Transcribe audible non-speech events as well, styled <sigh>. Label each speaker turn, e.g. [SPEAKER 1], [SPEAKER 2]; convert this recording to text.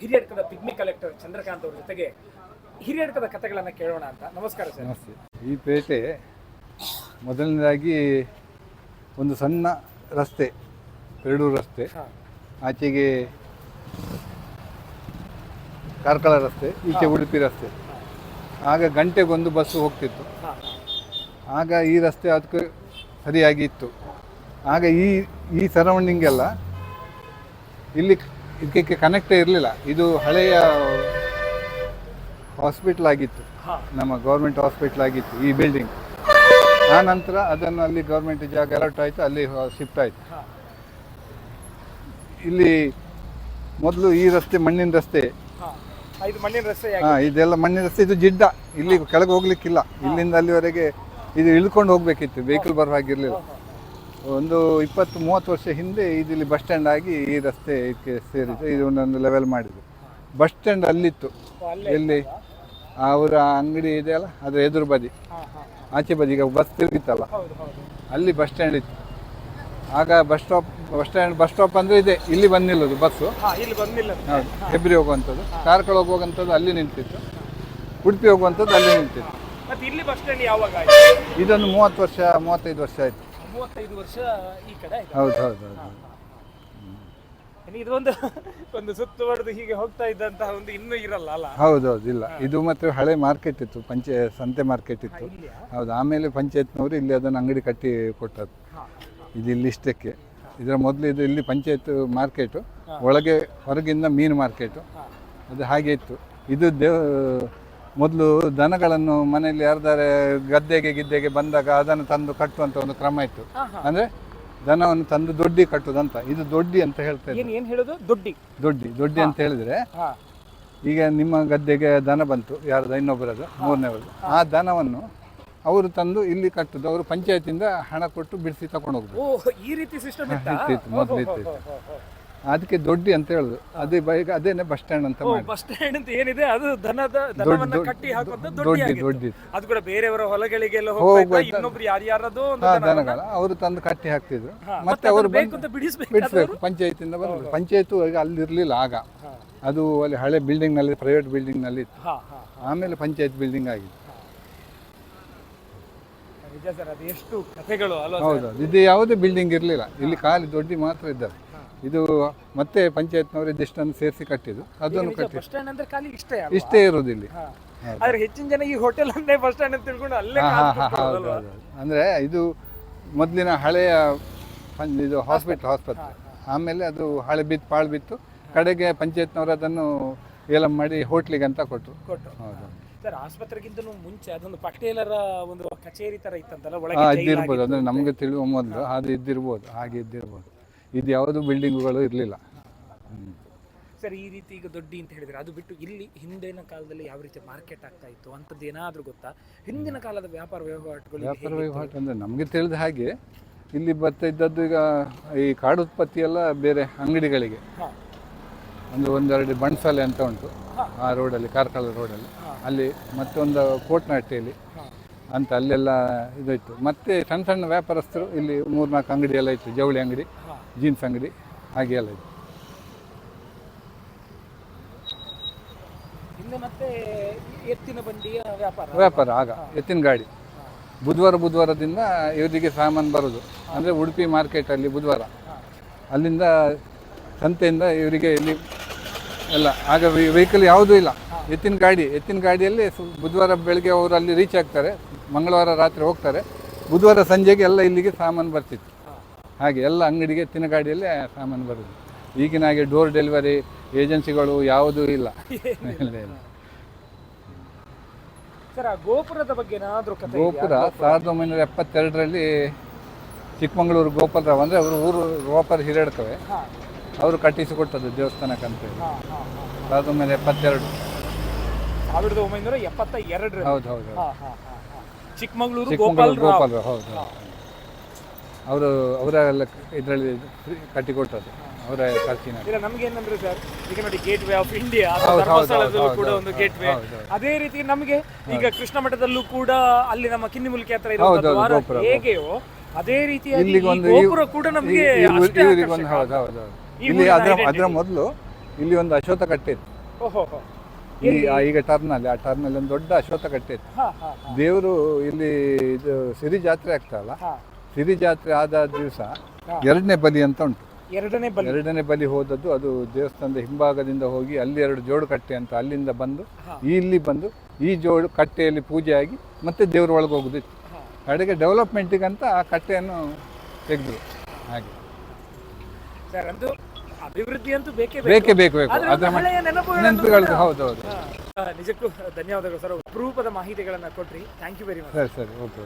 [SPEAKER 1] ಹಿರಿಯಡ್ಕದ pigmy collector Chandrakant ಅವ್ರ ಜೊತೆಗೆ ಹಿರಿಯಡ್ಕದ ಕಥೆಗಳನ್ನು ಕೇಳೋಣ ಅಂತ. ನಮಸ್ಕಾರ ಸರ್.
[SPEAKER 2] ನಮಸ್ತೆ. ಈ ಪೇಟೆ ಮೊದಲನೇದಾಗಿ ಒಂದು ಸಣ್ಣ ರಸ್ತೆ ಪೆರಡೂರು ರಸ್ತೆ. ಆಚೆಗೆ ಕಾರ್ಕಳ ರಸ್ತೆ ಈಚೆ ಉಡುಪಿ ರಸ್ತೆ. ಆಗ ಗಂಟೆಗೊಂದು ಬಸ್ಸು ಹೋಗ್ತಿತ್ತು. ಆಗ ಈ ರಸ್ತೆ ಅದಕ್ಕೆ ಸರಿಯಾಗಿ ಇತ್ತು. ಆಗ ಈ ಈ ಸರೌಂಡಿಂಗೆಲ್ಲ ಇಲ್ಲಿ ಇದಕ್ಕೆ ಕನೆಕ್ಟೇ ಇರಲಿಲ್ಲ. ಇದು ಹಳೆಯ ಹಾಸ್ಪಿಟ್ಲ್ ಆಗಿತ್ತು. ನಮ್ಮ ಗೌರ್ಮೆಂಟ್ ಹಾಸ್ಪಿಟ್ಲ್ ಆಗಿತ್ತು ಈ ಬಿಲ್ಡಿಂಗ್ ಆ ನಂತರ ಅದನ್ನು ಅಲ್ಲಿ ಗೌರ್ಮೆಂಟ್ ಜಾಗ ಅಲರ್ಟ್ ಆಯಿತು ಅಲ್ಲಿ ಶಿಫ್ಟ್ ಆಯಿತು. ಇಲ್ಲಿ ಮೊದಲು ಈ ರಸ್ತೆ ಮಣ್ಣಿನ ರಸ್ತೆ.
[SPEAKER 1] ಹಾಂ.
[SPEAKER 2] ಇದೆಲ್ಲ ಮಣ್ಣಿನ ರಸ್ತೆ ಇದು ಜಿಡ್ಡ. ಇಲ್ಲಿ ಕೆಳಗೆ ಹೋಗ್ಲಿಕ್ಕಿಲ್ಲ. ಇಲ್ಲಿಂದ ಅಲ್ಲಿವರೆಗೆ ಇದು ಇಳ್ಕೊಂಡು ಹೋಗ್ಬೇಕಿತ್ತು. ವೆಹಿಕಲ್ ಬರೋ ಹಾಗಿರಲಿಲ್ಲ ಒಂದು ಇಪ್ಪತ್ತು ಮೂವತ್ತು ವರ್ಷ ಹಿಂದೆ ಇದಿಲ್ಲಿ ಇಲ್ಲಿ ಬಸ್ ಸ್ಟ್ಯಾಂಡ್ ಆಗಿ ಈ ರಸ್ತೆ ಇದಕ್ಕೆ ಸೇರಿದೆ. ಇದು ಒಂದೊಂದು ಲೆವೆಲ್ ಮಾಡಿದ್ರು ಬಸ್ ಸ್ಟ್ಯಾಂಡ್ ಅಲ್ಲಿತ್ತು.
[SPEAKER 1] ಅಲ್ಲೇ
[SPEAKER 2] ಎಲ್ಲಿ? ಅವರ ಅಂಗಡಿ ಇದೆಯಲ್ಲ ಅದರ ಎದುರು ಬದಿ. ಆಚೆ ಬದಿ ಈಗ ಬಸ್ ತಿರುಗಿತ್ತಲ್ಲ? ಅಲ್ಲಿ ಬಸ್ ಸ್ಟ್ಯಾಂಡ್ ಇತ್ತು. ಆಗ bus stop bus stand bus stop ಅಂದರೆ ಇದೆ. ಇಲ್ಲಿ ಬಂದಿಲ್ಲದು ಬಸ್ಸು ಹೌದು. ಹೆಬ್ರಿ ಹೋಗುವಂಥದ್ದು. ಕಾರ್ಕಳ ಹೋಗುವಂಥದ್ದು ಅಲ್ಲಿ ನಿಂತಿತ್ತು. ಉಡುಪಿ ಹೋಗುವಂಥದ್ದು ಅಲ್ಲಿ ನಿಂತಿತ್ತು. ಇದೊಂದು ಮೂವತ್ತು ವರ್ಷ ಮೂವತ್ತೈದು ವರ್ಷ ಆಯಿತು.
[SPEAKER 1] ಮೂವತ್ತೈದು ವರ್ಷ ಈ ಕಡೆ ಆಯ್ತು
[SPEAKER 2] ಹೌದು ಹೌದು ಹೌದು.
[SPEAKER 1] ಇದು <laughs> ಒಂದು ಒಂದು ಸುತ್ತುವರೆದು ಹೀಗೆ ಹೋಗ್ತಾ ಇದ್ದಂತಹ ಒಂದು ಇನ್ನೂ ಇರಲ್ಲ ಅಲ್ಲ?
[SPEAKER 2] ಹೌದು ಹೌದು ಇಲ್ಲ. ಇದು ಮತ್ತೆ ಹಳೆ ಮಾರ್ಕೆಟ್ ಇತ್ತು ಪಂಚೆ ಸಂತೆ ಮಾರ್ಕೆಟ್ ಇತ್ತು. ಹೌದು ಆಮೇಲೆ ಪಂಚಾಯತ್ನವರು ಇಲ್ಲಿ ಅದನ್ನು ಅಂಗಡಿ ಕಟ್ಟಿ ಕೊಟ್ಟದ್ದು. ಇಲ್ಲಿ ಇಷ್ಟಕ್ಕೆ. ಇದರ ಮೊದಲು ಇದು ಇಲ್ಲಿ ಪಂಚಾಯತ್ ಮಾರ್ಕೆಟು ಒಳಗೆ ಹೊರಗಿಂದ ಮೀನು ಮಾರ್ಕೆಟು ಅದು ಹಾಗೆ ಇತ್ತು. ಇದು ದೇವ ಮೊದಲು ದನಗಳನ್ನು ಮನೆಯಲ್ಲಿ ಯಾರ್ದಾರೆ ಗದ್ದೆಗೆ ಗಿದ್ದೆಗೆ ಬಂದಾಗ ಅದನ್ನು ತಂದು ಕಟ್ಟುವಂತ ಒಂದು ಕ್ರಮ ಇತ್ತು. ಅಂದ್ರೆ ದನವನ್ನು ತಂದು ದೊಡ್ಡಿ ಕಟ್ಟುದಂತ. ಇದು ದೊಡ್ಡಿ ಅಂತ ಹೇಳ್ತಾ ಇದ್ರು.
[SPEAKER 1] ಏನ್ ಏನ್ ಹೇಳೋದು? ದೊಡ್ಡಿ.
[SPEAKER 2] ದೊಡ್ಡಿ ದೊಡ್ಡಿ ಅಂತ ಹೇಳಿದ್ರೆ ಈಗ ನಿಮ್ಮ ಗದ್ದೆಗೆ ದನ ಬಂತು ಯಾರ್ದು? ಇನ್ನೊಬ್ಬರದು ಮೂರನೇವರದು. ಆ ದನವನ್ನು ಅವರು ತಂದು ಇಲ್ಲಿ ಕಟ್ಟುದು ಅವರು ಪಂಚಾಯತಿಂದ ಹಣ ಕೊಟ್ಟು ಬಿಡಿಸಿ ತಗೊಂಡು
[SPEAKER 1] ಈ ರೀತಿ ಸಿಸ್ಟಮ್ ಇತ್ತಾ?
[SPEAKER 2] ಮೊದಲು <laughs> ಇತ್ತು. ಅದಕ್ಕೆ ದೊಡ್ಡಿ ಅಂತ ಹೇಳುದು. ಅದೇ ಬೈಕ್ ಅದೇನೆ ಬಸ್ ಸ್ಟ್ಯಾಂಡ್ ಅಂತ ಮಾಡಿ
[SPEAKER 1] ಬಸ್ ಸ್ಟ್ಯಾಂಡ್ ಅಂತ ಏನಿದೆ ಅದು ದನದ
[SPEAKER 2] ದೊಡ್ಡ
[SPEAKER 1] ದನವನ್ನ ಕಟ್ಟಿ ಹಾಕುವಂತ ದೊಡ್ಡಿ
[SPEAKER 2] ದೊಡ್ಡಿ
[SPEAKER 1] ಆಗಿತ್ತು.
[SPEAKER 2] ದೊಡ್ಡಿ.
[SPEAKER 1] ಅದು ಕೂಡ ಬೇರೆಯವರ ಹೊಲಗಳಿಗೆಲ್ಲ
[SPEAKER 2] ಹೋಗ್ತಾ
[SPEAKER 1] ಹೋಗ್ತಾ ಇನ್ನೊಬ್ರು ಯಾರ್ಯಾರದೋ ಒಂದು
[SPEAKER 2] ಹಾ
[SPEAKER 1] ದನ
[SPEAKER 2] ದನಗಳ. ಅವರು ತಂದು ಕಟ್ಟಿ ಹಾಕ್ತಿದ್ರು.
[SPEAKER 1] ಹಾ,
[SPEAKER 2] ಮತ್ತೆ ಅವರು
[SPEAKER 1] ಅದನ್ನ ಬೇಕು ಅಂತ ಬಿಡಿಸ್ಬೇಕು
[SPEAKER 2] ಬಿಡಿಸ್ಬೇಕು ಪಂಚಾಯತಿಂದ ಬಂದ್ರು ಪಂಚಾಯತ್ ಈಗ ಅಲ್ಲಿ ಇರ್ಲಿಲ್ಲ ಆಗ.
[SPEAKER 1] ಹಾ.
[SPEAKER 2] ಅದು ಅಲ್ಲಿ ಹಳೆ ಬಿಲ್ಡಿಂಗ್ನಲ್ಲಿ ಪ್ರೈವೇಟ್ ಬಿಲ್ಡಿಂಗ್ನಲ್ಲಿ ಇತ್ತು.
[SPEAKER 1] ಹಾ ಹಾ
[SPEAKER 2] ಆಮೇಲೆ ಪಂಚಾಯತ್ ಬಿಲ್ಡಿಂಗ್ ಆಗಿದೆ.
[SPEAKER 1] ನಿಜ ಸರ್ ಅದು ಎಷ್ಟು ಕಥೆಗಳು ಅಲ್ವಾ ಸರ್?
[SPEAKER 2] ಹೌದು ಇದು ಯಾವುದೇ ಬಿಲ್ಡಿಂಗ್ ಇರಲಿಲ್ಲ. ಇಲ್ಲಿ ಖಾಲಿ ದೊಡ್ಡಿ ಮಾತ್ರ ಇದ್ದದ್ದು. ಇದು ಮತ್ತೆ ಪಂಚಾಯತ್ನವರು ಇದಿಷ್ಟನ್ನು ಸೇರಿಸಿ ಕಟ್ಟಿದ್ದು. ಅದನ್ನು
[SPEAKER 1] ನಿಜ
[SPEAKER 2] ಕಟ್ಟಿ
[SPEAKER 1] ಬಸ್ ಸ್ಟ್ಯಾಂಡ್ ಅಂದ್ರೆ ಖಾಲಿ ಇಷ್ಟೇ ಅಲ್ವಾ?
[SPEAKER 2] ಇಷ್ಟೇ ಇರೋದು ಇಲ್ಲಿ
[SPEAKER 1] ಹಾ. ಆದ್ರೆ ಹೆಚ್ಚಿನ ಜನ ಈ ಹೋಟೆಲ್ ಅನ್ನೇ ಬಸ್ ಸ್ಟ್ಯಾಂಡ್ ಅಂತ ತಿಳ್ಕೊಂಡು ಅಲ್ಲೇ
[SPEAKER 2] ಹಾ, ಹಾ,
[SPEAKER 1] ಕಾದು
[SPEAKER 2] ಹಾ, ಹೌದು,
[SPEAKER 1] ಕೂತ್ಕೊಳ್ಳೋದಲ್ವಾ?
[SPEAKER 2] ಹೌದು, ಹೌದು. ಅಂದ್ರೆ ಇದು ಮೊದಲಿನ ಹಳೆಯ ಪಂ- ಇದು ಹಾಸ್ಪಿಟಲ್ ಆಸ್ಪತ್ರೆ ಆಮೇಲೆ ಅದು ಹಳೆ ಬಿತ್ತು ಪಾಳು ಬಿತ್ತು. ಕಡೆಗೆ ಪಂಚಾಯತ್ನವರು ಅದನ್ನು ಏಲಂ ಮಾಡಿ ಹೋಟ್ಲಿಗೆ ಅಂತ ಕೊಟ್ಟರು
[SPEAKER 1] ಕೊಟ್ಟು
[SPEAKER 2] ಹೌದು.
[SPEAKER 1] ಸರ್ ಆಸ್ಪತ್ರೆಗಿಂತ ಮುಂಚೆ ಅದೊಂದು ಪಟೇಲರ ಒಂದು ಕಚೇರಿ ತರ ಇತ್ತಂತಲ್ಲ ಒಳಗೆ ಜೈಲ್
[SPEAKER 2] ಇದ್ದಿರ್ಬೋದು. ಅಂದ್ರೆ
[SPEAKER 1] ನಮ್ಗೆ
[SPEAKER 2] ನಮಗೆ ತಿಳಿಯುವ ಮೊದಲು ಅದು ಇದ್ದಿರ್ಬೋದು ಹಾಗೆ ಇದ್ದಿರ್ಬೋದು. ಇದು ಯಾವುದು ಬಿಲ್ಡಿಂಗುಗಳು ಇರಲಿಲ್ಲ.
[SPEAKER 1] ಸರ್ ಈ ರೀತಿ ಈಗ ದೊಡ್ಡಿ ಅಂತ ಹೇಳಿದ್ರೆ ಅದು ಬಿಟ್ಟು ಇಲ್ಲಿ ಹಿಂದಿನ ಕಾಲದಲ್ಲಿ ಯಾವ ರೀತಿ ಮಾರ್ಕೆಟ್ ಆಗ್ತಾ ಇತ್ತು ಅಂತದ್ದು ಏನಾದರೂ ಗೊತ್ತಾ? ಹಿಂದಿನ ಕಾಲದ ವ್ಯಾಪಾರ ವಹಿವಾಟುಗಳು
[SPEAKER 2] ವ್ಯಾಪಾರ ವಹಿವಾಟು ಅಂದರೆ ನಮಗೆ ತಿಳಿದ ಹಾಗೆ ಇಲ್ಲಿ ಬರ್ತಾ ಇದ್ದದ್ದು ಈಗ ಈ ಕಾಡು ಉತ್ಪತ್ತಿ ಎಲ್ಲ ಬೇರೆ ಅಂಗಡಿಗಳಿಗೆ. ಒಂದು ಒಂದೆರಡು ಬಣ್ಸಾಲೆ ಅಂತ ಉಂಟು. ಆ ರೋಡಲ್ಲಿ ಕಾರ್ಕಳ ರೋಡಲ್ಲಿ. ಅಲ್ಲಿ ಮತ್ತೊಂದು ಕೋಟ್ನಾಟಿಯಲ್ಲಿ
[SPEAKER 1] ಹಾ.
[SPEAKER 2] ಅಂತ ಅಲ್ಲೆಲ್ಲ ಇದಾಯಿತು ಮತ್ತೆ ಸಣ್ಣ ಸಣ್ಣ ವ್ಯಾಪಾರಸ್ಥರು ಇಲ್ಲಿ ಮೂರ್ನಾಲ್ಕು ಅಂಗಡಿ ಎಲ್ಲ ಇತ್ತು ಜವಳಿ ಅಂಗಡಿ. ಜೀನ್ಸ್ ಅಂಗಡಿ ಹಾಗೆ ಎಲ್ಲ
[SPEAKER 1] ಇದೆ. ಮತ್ತೆ ಎತ್ತಿನ ಬಂಡಿಯ ವ್ಯಾಪಾರ.
[SPEAKER 2] ವ್ಯಾಪಾರ ಆಗ ಎತ್ತಿನ ಗಾಡಿ. ಬುಧವಾರ ಬುಧವಾರದಿಂದ ಇವರಿಗೆ ಸಾಮಾನು ಬರೋದು. ಅಂದರೆ ಉಡುಪಿ ಮಾರ್ಕೆಟಲ್ಲಿ ಬುಧವಾರ. ಅಲ್ಲಿಂದ ಸಂತೆಯಿಂದ ಇವರಿಗೆ ಇಲ್ಲಿ ಎಲ್ಲ ಆಗ ವೆಹಿಕಲ್ ಯಾವುದೂ ಇಲ್ಲ. ಎತ್ತಿನ ಗಾಡಿ ಎತ್ತಿನ ಗಾಡಿಯಲ್ಲಿ ಬುಧವಾರ ಬೆಳಗ್ಗೆ ಅವರು ಅಲ್ಲಿ ರೀಚ್ ಆಗ್ತಾರೆ. ಮಂಗಳವಾರ ರಾತ್ರಿ ಹೋಗ್ತಾರೆ. ಬುಧವಾರ ಸಂಜೆಗೆ ಎಲ್ಲ ಇಲ್ಲಿಗೆ ಸಾಮಾನು ಬರ್ತಿತ್ತು. ಹಾಗೆ ಎಲ್ಲ ಅಂಗಡಿಗೆ ತಿನಗಾಡಿಯಲ್ಲಿ ಗಾಡಿಯಲ್ಲೇ ಸಾಮಾನು ಬರೋದು. ಈಗಿನ ಹಾಗೆ ಡೋರ್ ಡೆಲಿವರಿ ಏಜೆನ್ಸಿಗಳು ಯಾವುದೂ <laughs> ಇಲ್ಲ.
[SPEAKER 1] ಸರ್ ಆ ಗೋಪುರದ ಬಗ್ಗೆ ಏನಾದ್ರೂ ಕಥೆ ಇದೆಯಾ?
[SPEAKER 2] ಗೋಪುರ ಸಾವಿರದ ಒಂಬೈನೂರ ಎಪ್ಪತ್ತೆರಡರಲ್ಲಿ ಚಿಕ್ಕಮಗಳೂರು ಗೋಪಾಲರಾವ್ ಅಂದರೆ ಅವರು ಊರು ಗೋಪಾಲ ಹಿರೇಡ್ಕವೆ
[SPEAKER 1] ಹಾ,
[SPEAKER 2] ಅವರು ಕಟ್ಟಿಸಿಕೊಟ್ಟದ್ದು ದೇವಸ್ಥಾನಕ್ಕೆ ಅಂತ ಹೇಳಿ.
[SPEAKER 1] ಹಾ, ಹಾ, ಹಾ.
[SPEAKER 2] ಸಾವಿರದ ಒಂಬೈನೂರ ಎಪ್ಪತ್ತೆರಡು.
[SPEAKER 1] ಸಾವಿರದ ಒಂಬೈನೂರ ಎಪ್ಪತ್ತ ಎರಡರಲ್ಲಿ.
[SPEAKER 2] ಹೌದು ಹೌದು.
[SPEAKER 1] ಚಿಕ್ಕಮಗಳೂರು
[SPEAKER 2] ಚಿಕ್ಕಮಗಳೂರು
[SPEAKER 1] ಗೋಪಾಲ್
[SPEAKER 2] ಗೋಪಾಲರಾವ್ ಹೌದು ಹೌದು. ಅವರು ಅವರ ಎಲ್ಲ ಇದರಲ್ಲಿ ಕಟ್ಟಿಕೊಟ್ಟದ್ದು ಅವರ ಖರ್ಚಿನ.
[SPEAKER 1] ಇಲ್ಲ ನಮ್ಗೆ ಏನಂದ್ರೆ ಸರ್ ಈಗ ನೋಡಿ ಗೇಟ್ ವೇ ಆಫ್ ಇಂಡಿಯಾ
[SPEAKER 2] ಹೌದು, ಹೌದು,
[SPEAKER 1] ಧರ್ಮಸ್ಥಳದಲ್ಲೂ
[SPEAKER 2] ಹೌದು,
[SPEAKER 1] ಕೂಡ
[SPEAKER 2] ಹೌದು,
[SPEAKER 1] ಒಂದು
[SPEAKER 2] ಹೌದು,
[SPEAKER 1] ಗೇಟ್ ವೇ
[SPEAKER 2] ಹೌದು, ಹೌದು.
[SPEAKER 1] ಅದೇ ರೀತಿ ನಮಗೆ ಈಗ ಕೃಷ್ಣ ಮಠದಲ್ಲೂ ಕೂಡ ಅಲ್ಲಿ ನಮ್ಮ ಕಿನ್ನಿಮುಲ್ಕಿ ಹತ್ರ
[SPEAKER 2] ಹೌದು,
[SPEAKER 1] ಇರುವಂತ
[SPEAKER 2] ಹೌದು,
[SPEAKER 1] ದ್ವಾರ
[SPEAKER 2] ಗೋಪುರ,
[SPEAKER 1] ಹೇಗೆಯೋ ಅದೇ ರೀತಿಯಾಗಿ
[SPEAKER 2] ಇಲ್ಲಿಗೆ
[SPEAKER 1] ಈ
[SPEAKER 2] ಒಂದು
[SPEAKER 1] ಗೋಪುರ ಕೂಡ ನಮಗೆ ಅಷ್ಟೇ
[SPEAKER 2] ಇವರಿಗೊಂದು
[SPEAKER 1] ಆಕರ್ಷಕ.
[SPEAKER 2] ಹೌದು ಹೌದು ಹೌದು.
[SPEAKER 1] ಈ
[SPEAKER 2] ಇಲ್ಲಿ
[SPEAKER 1] ಊರಿನ
[SPEAKER 2] ಅದರ
[SPEAKER 1] identity.
[SPEAKER 2] ಅದರ ಮೊದಲು ಇಲ್ಲಿ ಒಂದು ಅಶೋಕ ಕಟ್ಟೆ ಇತ್ತು
[SPEAKER 1] ಓಹೋ ಹೋ.
[SPEAKER 2] ಈ ಆ ಈಗ ಟರ್ನಲ್ಲಿ ಆ ಟರ್ನಲ್ಲಿ ಒಂದು ದೊಡ್ಡ ಅಶೋಕ ಕಟ್ಟೆ ಇತ್ತು
[SPEAKER 1] ಹಾ ಹಾ.
[SPEAKER 2] ದೇವರು ಇಲ್ಲಿ ಇದು ಸಿರಿ ಜಾತ್ರೆ ಆಗ್ತಾ
[SPEAKER 1] ಹಾ.
[SPEAKER 2] ಸಿರಿ ಜಾತ್ರೆ ಆದ ದಿವಸ ಎರಡನೇ ಬಲಿ ಅಂತ ಉಂಟು.
[SPEAKER 1] ಎರಡನೇ ಬಲಿ.
[SPEAKER 2] ಎರಡನೇ ಬಲಿ ಹೋದದ್ದು ಅದು ದೇವಸ್ಥಾನದ ಹಿಂಭಾಗದಿಂದ ಹೋಗಿ ಅಲ್ಲಿ ಎರಡು ಜೋಡು ಕಟ್ಟೆ ಅಂತ ಅಲ್ಲಿಂದ ಬಂದು ಇಲ್ಲಿ ಬಂದು ಈ ಜೋಡು ಕಟ್ಟೆಯಲ್ಲಿ ಪೂಜೆ ಆಗಿ ಮತ್ತೆ ದೇವ್ರ ಒಳಗೆ ಹೋಗುದಿತ್ತು. ಕಡೆಗೆ ಡೆವಲಪ್ಮೆಂಟಿಗಂತ ಆ ಕಟ್ಟೆಯನ್ನು ತೆಗೆದು. ಹಾಗೆ.
[SPEAKER 1] ಸರ್ ಅದು ಅಭಿವೃದ್ಧಿ ಅಂತೂ ಬೇಕೇ
[SPEAKER 2] ಬೇಕೇ. ಬೇಕು ಬೇಕು ಅದರ ನೆನಪುಗಳು ಹೌದು ಹೌದು.
[SPEAKER 1] ನಿಜಕ್ಕೂ ಧನ್ಯವಾದಗಳು ಸರ್. ಅಪರೂಪದ ಮಾಹಿತಿಗಳನ್ನ ಕೊಟ್ರಿ. ಥ್ಯಾಂಕ್ ಯು ವೆರಿ ಮಚ್
[SPEAKER 2] ಸರಿ ಸರಿ. ಓಕೆ